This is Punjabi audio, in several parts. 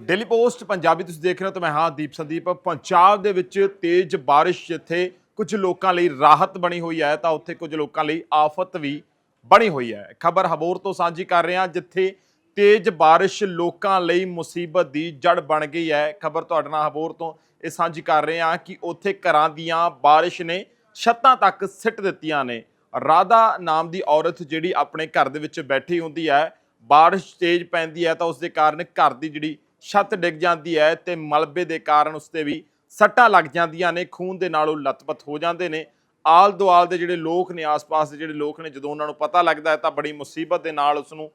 ਡੇਲੀ ਪੋਸਟ ਪੰਜਾਬੀ ਤੁਸੀਂ ਦੇਖ ਰਹੇ ਹੋ ਤਾਂ ਮੈਂ ਹਾਂ ਦੀਪ ਸੰਦੀਪ। ਪੰਜਾਬ ਦੇ ਵਿੱਚ ਤੇਜ਼ ਬਾਰਿਸ਼ ਜਿੱਥੇ ਕੁਝ ਲੋਕਾਂ ਲਈ ਰਾਹਤ ਬਣੀ ਹੋਈ ਹੈ ਤਾਂ ਉੱਥੇ ਕੁਝ ਲੋਕਾਂ ਲਈ ਆਫਤ ਵੀ ਬਣੀ ਹੋਈ ਹੈ। ਖਬਰ ਹਬੋਰ ਤੋਂ ਸਾਂਝੀ ਕਰ ਰਹੇ ਹਾਂ ਜਿੱਥੇ ਤੇਜ਼ ਬਾਰਿਸ਼ ਲੋਕਾਂ ਲਈ ਮੁਸੀਬਤ ਦੀ ਜੜ ਬਣ ਗਈ ਹੈ। ਖਬਰ ਤੁਹਾਡੇ ਨਾਲ ਹਬੋਰ ਤੋਂ ਇਹ ਸਾਂਝੀ ਕਰ ਰਹੇ ਹਾਂ ਕਿ ਉੱਥੇ ਘਰਾਂ ਦੀਆਂ ਬਾਰਿਸ਼ ਨੇ ਛੱਤਾਂ ਤੱਕ ਸਿੱਟ ਦਿੱਤੀਆਂ ਨੇ। ਰਾਧਾ ਨਾਮ ਦੀ ਔਰਤ ਜਿਹੜੀ ਆਪਣੇ ਘਰ ਦੇ ਵਿੱਚ ਬੈਠੀ ਹੁੰਦੀ ਹੈ, ਬਾਰਿਸ਼ ਤੇਜ਼ ਪੈਂਦੀ ਹੈ ਤਾਂ ਉਸ ਦੇ ਕਾਰਨ ਘਰ ਦੀ ਜਿਹੜੀ ਛੱਤ ਡਿੱਗ ਜਾਂਦੀ ਹੈ ਤੇ ਮਲਬੇ ਦੇ ਕਾਰਨ ਉਸ ਤੇ ਵੀ ਸੱਟਾਂ ਲੱਗ ਜਾਂਦੀਆਂ ਨੇ, ਖੂਨ ਦੇ ਨਾਲ ਉਹ ਲੱਤਪੱਤ ਹੋ ਜਾਂਦੇ ਨੇ। ਆਲ ਦੁਆਲ ਦੇ ਜਿਹੜੇ ਲੋਕ ਨੇ, ਆਸ-ਪਾਸ ਦੇ ਜਿਹੜੇ ਲੋਕ ਨੇ, ਜਦੋਂ ਉਹਨਾਂ ਨੂੰ ਪਤਾ ਲੱਗਦਾ ਹੈ ਤਾਂ ਬੜੀ ਮੁਸੀਬਤ ਦੇ ਨਾਲ ਉਸ ਨੂੰ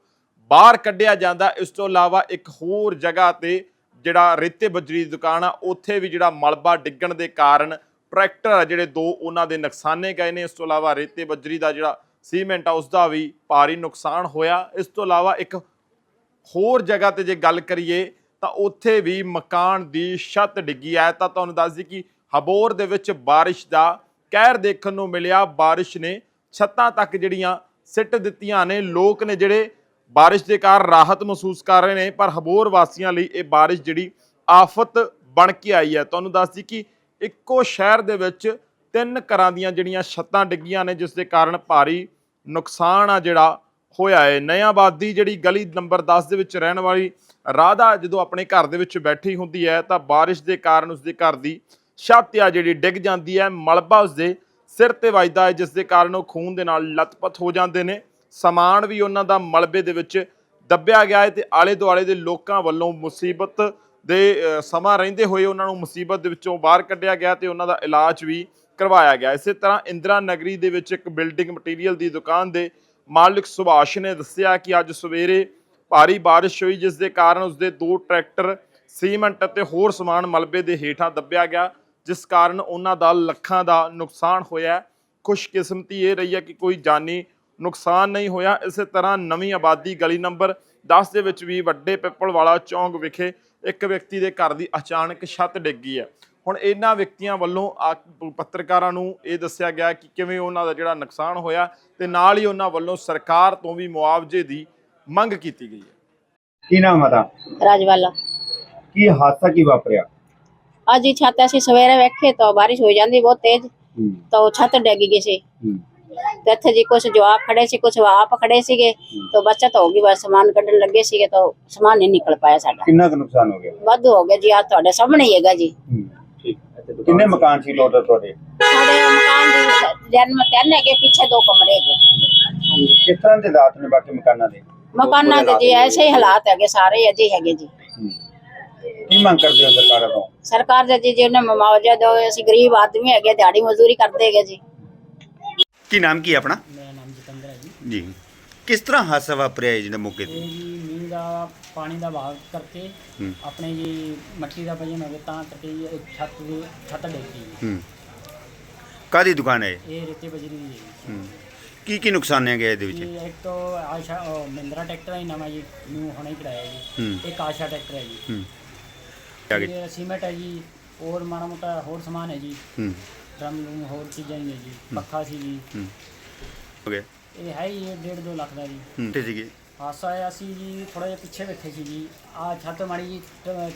ਬਾਹਰ ਕੱਢਿਆ ਜਾਂਦਾ ਇਸ ਤੋਂ ਇਲਾਵਾ ਇੱਕ ਹੋਰ ਜਗ੍ਹਾ ਤੇ ਜਿਹੜਾ ਰੇਤੇ ਬਜਰੀ ਦੀ ਦੁਕਾਨ ਆ, ਉੱਥੇ ਵੀ ਜਿਹੜਾ ਮਲਬਾ ਡਿੱਗਣ ਦੇ ਕਾਰਨ ਟਰੈਕਟਰ ਆ, ਜਿਹੜੇ ਦੋ ਉਹਨਾਂ ਦੇ ਨੁਕਸਾਨੇ ਗਏ ਨੇ। ਇਸ ਤੋਂ ਇਲਾਵਾ ਰੇਤੇ ਬਜਰੀ ਦਾ ਜਿਹੜਾ ਸੀਮੈਂਟ ਆ ਉਸ ਦਾ ਵੀ ਭਾਰੀ ਨੁਕਸਾਨ ਹੋਇਆ। ਇਸ ਤੋਂ ਇਲਾਵਾ ਇੱਕ ਹੋਰ ਜਗ੍ਹਾ ਤੇ ਜੇ ਗੱਲ ਕਰੀਏ ਤਾਂ ਉੱਥੇ ਵੀ ਮਕਾਨ ਦੀ ਛੱਤ ਡਿੱਗੀ ਹੈ। ਤਾਂ ਤੁਹਾਨੂੰ ਦੱਸ ਦਈਏ ਕਿ ਹਬੋਰ ਦੇ ਵਿੱਚ ਬਾਰਿਸ਼ ਦਾ ਕਹਿਰ ਦੇਖਣ ਨੂੰ ਮਿਲਿਆ। ਬਾਰਿਸ਼ ਨੇ ਛੱਤਾਂ ਤੱਕ ਜਿਹੜੀਆਂ ਸਿੱਟ ਦਿੱਤੀਆਂ ਨੇ। ਲੋਕ ਨੇ ਜਿਹੜੇ ਬਾਰਿਸ਼ ਦੇ ਕਾਰਨ ਰਾਹਤ ਮਹਿਸੂਸ ਕਰ ਰਹੇ ਨੇ, ਪਰ ਹਬੋਰ ਵਾਸੀਆਂ ਲਈ ਇਹ ਬਾਰਿਸ਼ ਜਿਹੜੀ ਆਫਤ ਬਣ ਕੇ ਆਈ ਹੈ। ਤੁਹਾਨੂੰ ਦੱਸ ਦਈਏ ਕਿ ਇੱਕੋ ਸ਼ਹਿਰ ਦੇ ਵਿੱਚ ਤਿੰਨ ਘਰਾਂ ਦੀਆਂ ਜਿਹੜੀਆਂ ਛੱਤਾਂ ਡਿੱਗੀਆਂ ਨੇ, ਜਿਸ ਦੇ ਕਾਰਨ ਭਾਰੀ ਨੁਕਸਾਨ ਆ ਜਿਹੜਾ ਹੋਇਆ ਹੈ। ਨਿਆਂਬਾਦੀ ਜਿਹੜੀ ਗਲੀ ਨੰਬਰ 10 ਦੇ ਵਿੱਚ ਰਹਿਣ ਵਾਲੀ ਰਾਧਾ ਜਦੋਂ ਆਪਣੇ ਘਰ ਦੇ ਵਿੱਚ ਬੈਠੀ ਹੁੰਦੀ ਹੈ ਤਾਂ ਬਾਰਿਸ਼ ਦੇ ਕਾਰਨ ਉਸਦੇ ਘਰ ਦੀ ਛੱਤ ਆ ਜਿਹੜੀ ਡਿੱਗ ਜਾਂਦੀ ਹੈ। ਮਲਬਾ ਉਸਦੇ ਸਿਰ ਤੇ ਵੱਜਦਾ ਹੈ ਜਿਸ ਦੇ ਕਾਰਨ ਉਹ ਖੂਨ ਦੇ ਨਾਲ ਲੱਤਪੱਤ ਹੋ ਜਾਂਦੇ ਨੇ। ਸਮਾਨ ਵੀ ਉਹਨਾਂ ਦਾ ਮਲਬੇ ਦੇ ਵਿੱਚ ਦੱਬਿਆ ਗਿਆ ਹੈ ਤੇ ਆਲੇ ਦੁਆਲੇ ਦੇ ਲੋਕਾਂ ਵੱਲੋਂ ਮੁਸੀਬਤ ਦੇ ਸਮਾਂ ਰਹਿੰਦੇ ਹੋਏ ਉਹਨਾਂ ਨੂੰ ਮੁਸੀਬਤ ਦੇ ਵਿੱਚੋਂ ਬਾਹਰ ਕੱਢਿਆ ਗਿਆ ਤੇ ਉਹਨਾਂ ਦਾ ਇਲਾਜ ਵੀ ਕਰਵਾਇਆ ਗਿਆ। ਇਸੇ ਤਰ੍ਹਾਂ ਇੰਦਰਾ ਨਗਰੀ ਦੇ ਵਿੱਚ ਇੱਕ ਬਿਲਡਿੰਗ ਮਟੀਰੀਅਲ ਦੀ ਦੁਕਾਨ ਦੇ ਮਾਲਕ ਸੁਭਾਸ਼ ਨੇ ਦੱਸਿਆ ਕਿ ਅੱਜ ਸਵੇਰੇ ਭਾਰੀ ਬਾਰਿਸ਼ ਹੋਈ, ਜਿਸ ਦੇ ਕਾਰਨ ਉਸਦੇ ਦੋ ਟਰੈਕਟਰ, ਸੀਮੈਂਟ ਅਤੇ ਹੋਰ ਸਮਾਨ ਮਲਬੇ ਦੇ ਹੇਠਾਂ ਦੱਬਿਆ ਗਿਆ, ਜਿਸ ਕਾਰਨ ਉਹਨਾਂ ਦਾ ਲੱਖਾਂ ਦਾ ਨੁਕਸਾਨ ਹੋਇਆ ਖੁਸ਼ਕਿਸਮਤੀ ਇਹ ਰਹੀ ਹੈ ਕਿ ਕੋਈ ਜਾਨੀ ਨੁਕਸਾਨ ਨਹੀਂ ਹੋਇਆ। ਇਸੇ ਤਰ੍ਹਾਂ ਨਵੀਂ ਆਬਾਦੀ ਗਲੀ ਨੰਬਰ 10 ਦੇ ਵਿੱਚ ਵੀ ਵੱਡੇ ਪਿੱਪਲ ਵਾਲਾ ਚੌਂਕ ਵਿਖੇ ਇੱਕ ਵਿਅਕਤੀ ਦੇ ਘਰ ਦੀ ਅਚਾਨਕ ਛੱਤ ਡਿੱਗੀ ਹੈ। ਹੁਣ ਇਹਨਾਂ ਵਿਅਕਤੀਆਂ ਵੱਲੋਂ ਪੱਤਰਕਾਰਾਂ ਨੂੰ ਇਹ ਦੱਸਿਆ ਗਿਆ ਕਿ ਕਿਵੇਂ ਉਹਨਾਂ ਦਾ ਜਿਹੜਾ ਨੁਕਸਾਨ ਹੋਇਆ ਤੇ ਨਾਲ ਹੀ ਉਹਨਾਂ ਵੱਲੋਂ ਸਰਕਾਰ ਤੋਂ ਵੀ ਮੁਆਵਜ਼ੇ ਦੀ ਮੰਗ ਕੀਤੀ ਗਈ ਹੈ। ਕੀ ਨਾਮ ਆਦਾ ਰਾਜਵਾਲਾ ਕੀ ਹਾਦਸਾ ਕੀ ਵਾਪਰਿਆ? ਅੱਜ ਹੀ ਛੱਤ ਅਸੀਂ ਸਵੇਰੇ ਵੇਖੇ ਤਾਂ ਬਾਰਿਸ਼ ਹੋ ਜਾਂਦੀ ਬਹੁਤ ਤੇਜ਼ ਹੂੰ। ਤਾਂ ਉਹ ਛੱਤ ਡਿੱਗ ਗਈ ਸੀ। ਹੂੰ। ਤੇ ਇੱਥੇ ਜੀ ਕੁਝ ਜਵਾਕ ਖੜੇ ਸੀ ਕੁਝ ਆਪ ਖੜੇ ਸੀਗੇ ਤਾਂ ਬੱਚਤ ਹੋ ਗਈ ਬਸ ਸਮਾਨ ਕੱਢਣ ਲੱਗੇ ਸੀਗੇ ਤਾਂ ਸਮਾਨ ਨਹੀਂ ਨਿਕਲ ਪਾਇਆ ਸਾਡਾ। ਕਿੰਨਾ ਕੁ ਨੁਕਸਾਨ ਹੋ ਗਿਆ? ਵਾਧੂ ਹੋ ਗਿਆ ਜੀ ਆ ਤੁਹਾਡੇ ਸਾਹਮਣੇ ਹੀ ਹੈਗਾ ਜੀ। ਹੂੰ। ਕਿੰਨੇ ਮਕਾਨ ਸੀ ਟੋਟਲ ਤੁਹਾਡੇ? ਸਾਡੇ ਮਕਾਨ ਦੀ ਜਨਮ ਤਿੰਨ ਹੈਗੇ ਪਿੱਛੇ ਦੋ ਕਮਰੇ ਹੈਗੇ। ਕਿਸ ਤਰ੍ਹਾਂ ਦੇ ਹਾਲਾਤ ਨੇ ਬਾਕੀ ਮਕਾਨਾਂ ਦੇ? ਮਕਾਨਾਂ ਦੇ ਜੀ ਐਸੇ ਹੀ ਹਾਲਾਤ ਹੈਗੇ ਸਾਰੇ ਅਜੇ ਹੈਗੇ ਜੀ। ਕੀ ਮੰਗ ਕਰਦੇ ਹੋ ਸਰਕਾਰਾਂ ਤੋਂ ਸਰਕਾਰ ਦੇ ਜੀ ਜਿਹਨੇ ਮੁਆਵਜ਼ਾ ਦਿਓ ਅਸੀਂ ਗਰੀਬ ਆਦਮੀ ਹੈਗੇ ਦਿਹਾੜੀ ਮਜ਼ਦੂਰੀ ਕਰਦੇ ਹੈਗੇ ਜੀ। ਕੀ ਨਾਮ ਕੀ ਹੈ ਆਪਣਾ? ਮੇਰਾ ਨਾਮ ਜਤਿੰਦਰ ਹੈ ਜੀ। ਜੀ। ਕਿਸ ਤਰ੍ਹਾਂ ਹਾਦਸਾ ਵਾਪਰਿਆ ਹੈ ਜਿਹੜਾ ਮੌਕੇ ਤੇ? ਇਹ ਜੀ ਮੀਂਹ ਦਾ ਪਾਣੀ ਦਾ ਵਹਾਅ ਕਰਕੇ ਹੂੰ। ਆਪਣੇ ਜੀ ਮੱਟੀ ਦਾ ਵਜਨ ਹੋ ਗਿਆ ਤਾਂ ਕਰਕੇ ਜੀ ਇਹ ਛੱਤ ਦੀ ਛੱਤ ਡਿੱਗ। ਹੂੰ। ਕਾਦੀ ਦੁਕਾਨ ਹੈ ਇਹ? ਇਹ ਰੇਤੇ ਬਜਰੀ ਦੀ ਹੈ ਜੀ। ਹੂੰ। ਕੀ ਕੀ ਨੁਕਸਾਨ ਹੈ ਗਿਆ ਇਹਦੇ ਵਿੱਚ? ਇੱਕ ਤੋਂ ਆਸ਼ਾ ਉਹ ਮਹਿੰਦਰਾ ਟਰੈਕਟਰ ਹੈ ਨਵਾਂ ਜੀ ਨੂੰ ਹੁਣੇ ਹੀ ਕਰਾਇਆ ਜੀ। ਇੱਕ ਆਸ਼ਾ ਟਰੈਕਟਰ ਹੈ ਜੀ। ਹੂੰ। ਆਗੇ ਇਹ ਸੀਮੈਂਟ ਹੈ ਜੀ ਹੋਰ ਮਾੜਾ ਮੋਟਾ ਹੋਰ ਸਮਾਨ ਹੈ ਜੀ। ਹੂੰ। ਡਰਮ ਨੂੰ ਹੋਰ ਚੀਜ਼ਾਂ ਹੀ ਹੈ ਜੀ। ਪੱਖਾ ਸੀ ਜੀ। ਹੂੰ। ਹੋ ਗਿਆ ਇਹ ਹੈ ਹੀ 1.5 2 ਲੱਖ ਦਾ ਜੀ। ਹੂੰ। ਤੇ ਸੀਗੇ? ਹਾਸਾ ਆਇਆ ਸੀ ਜੀ ਥੋੜਾ ਜਿਹਾ ਪਿੱਛੇ ਬੈਠੇ ਸੀ ਜੀ। ਆ ਛੱਤ ਮਾੜੀ ਜੀ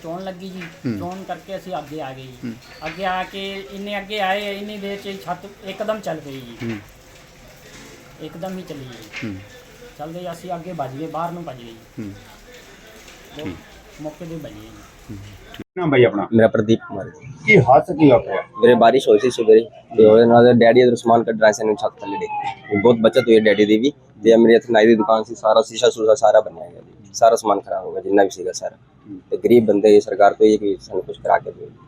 ਚੋਣ ਲੱਗੀ ਜੀ। ਚੋਣ ਕਰਕੇ ਅਸੀਂ ਅੱਗੇ ਆ ਗਏ ਜੀ। ਅੱਗੇ ਆ ਕੇ ਇੰਨੇ ਅੱਗੇ ਆਏ ਇੰਨੀ ਦੇਰ ਚ ਛੱਤ ਇੱਕਦਮ ਚੱਲ ਪਈ ਜੀ। ਇੱਕਦਮ ਹੀ ਚੱਲੀ ਜੀ ਚੱਲਦੇ ਅਸੀਂ ਅੱਗੇ ਭੱਜ ਗਏ ਬਾਹਰ ਨੂੰ ਭੱਜ ਗਏ ਜੀ। ਮੌਕੇ ਤੇ ਭੱਜ ਗਏ ਨਾਮ ਭਾਈ ਆਪਣਾ? ਮੇਰਾ ਪ੍ਰਦੀਪ ਕੁਮਾਰ ਜੀ। ਕੀ ਹਾਦਸਾ ਕੀ ਵਾਪਰਿਆ? ਮੇਰੇ ਬਾਰਿਸ਼ ਹੋਈ ਸੀ ਸਵੇਰੇ। ਤੇ ਉਹਦੇ ਨਾਲ ਡੈਡੀ ਇਧਰ ਸਮਾਨ ਕੱਢ ਰਹੇ ਸੀ ਨੂੰ ਛੱਤ ਥੱਲੇ ਡਿੱਗ ਬਹੁਤ ਬਚਤ ਹੋਈ ਡੈਡੀ ਦੀ ਵੀ। ਤੇ ਮੇਰੀ ਇੱਥੇ ਨਾਈ ਦੀ ਦੁਕਾਨ ਸੀ, ਸਾਰਾ ਸ਼ੀਸ਼ਾ ਸੂਸਾ ਸਾਰਾ ਬਣਿਆ ਗਿਆ ਜੀ। ਸਾਰਾ ਸਮਾਨ ਖਰਾਬ ਹੋ ਗਿਆ, ਜਿੰਨਾ ਵੀ ਸੀਗਾ ਸਾਰਾ। ਤੇ ਗਰੀਬ ਬੰਦੇ, ਸਰਕਾਰ ਤੋਂ ਇਹ ਕਿ ਸਾਨੂੰ ਕੁਝ ਕਰਾ ਕੇ ਦਿਓ।